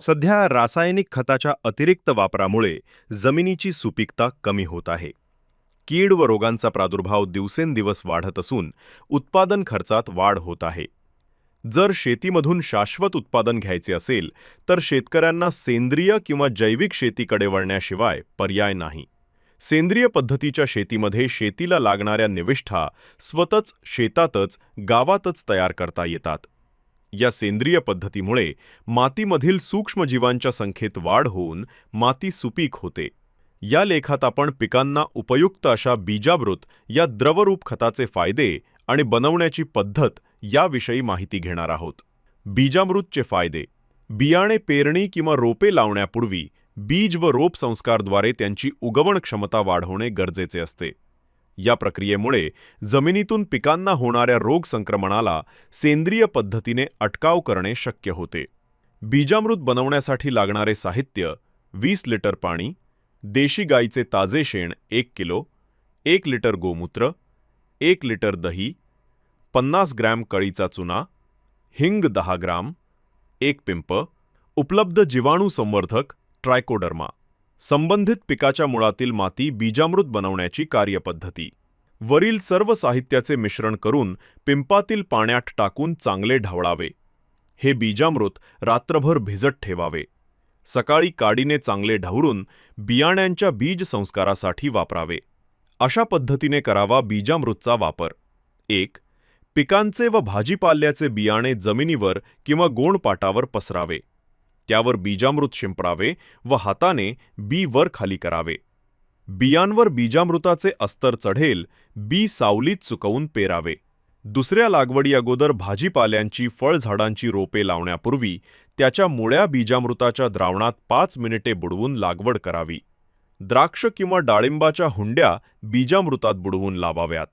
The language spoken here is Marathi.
सध्या रासायनिक खताच्या अतिरिक्त वापरामुळे जमिनीची सुपीकता कमी होत आहे. कीड व रोगांचा प्रादुर्भाव दिवसेंदिवस वाढत असून उत्पादन खर्चात वाढ होत आहे. जर शेतीमधून शाश्वत उत्पादन घ्यायचे असेल तर शेतकऱ्यांना सेंद्रिय किंवा जैविक शेतीकडे वळण्याशिवाय पर्याय नाही. सेंद्रिय पद्धतीच्या शेतीमध्ये शेतीला लागणाऱ्या निविष्ठा स्वतःच शेतातच गावातच तयार करता येतात. या सेंद्रिय पद्धतीमुळे मातीमधील सूक्ष्मजीवांच्या संख्येत वाढ होऊन माती सुपीक होते. या लेखात आपण पिकांना उपयुक्त अशा बीजामृत या द्रवरूप खताचे फायदे आणि बनवण्याची पद्धत याविषयी माहिती घेणार आहोत. बीजामृतचे फायदे. बियाणे पेरणी किंवा रोपे लावण्यापूर्वी बीज व रोप संस्कारद्वारे त्यांची उगवण क्षमता वाढवणे गरजेचे असते. या प्रक्रियेमुळे जमिनीतून पिकांना होणाऱ्या रोग संक्रमणाला सेंद्रिय पद्धतीने अटकाव करणे शक्य होते. बीजामृत बनवण्यासाठी लागणारे साहित्य वीस लिटर पाणी देशी गाईचे ताजे शेण एक किलो एक लिटर गोमूत्र एक लिटर दही पन्नास ग्रॅम कळीचा चुना हिंग दहा ग्राम एक पिंप उपलब्ध जीवाणू संवर्धक ट्रायकोडर्मा. संबंधित पिकाच्या मुळातील माती बीजामृत बनवण्याची कार्यपद्धती. वरील सर्व साहित्याचे मिश्रण करून पिंपातील पाण्यात टाकून चांगले ढवळावे. हे बीजामृत रात्रभर भिजत ठेवावे. सकाळी काडीने चांगले ढवळून बियाण्यांच्या बीज संस्कारासाठी वापरावे. अशा पद्धतीने करावा बीजामृतचा वापर. एक पिकांचे व भाजीपाल्याचे बियाणे जमिनीवर किंवा गोणपाटावर पसरावे. त्यावर बीजामृत शिंपडावे व हाताने बी वर खाली करावे. बियांवर बीजामृताचे अस्तर चढेल बी सावलीत चुकवून पेरावे. दुसऱ्या लागवडी अगोदर भाजीपाल्यांची फळझाडांची रोपे लावण्यापूर्वी त्याच्या मुळ्या बीजामृताच्या द्रावणात पाच मिनिटे बुडवून लागवड करावी. द्राक्ष किंवा डाळिंबाच्या हुंड्या बीजामृतात बुडवून लावाव्यात.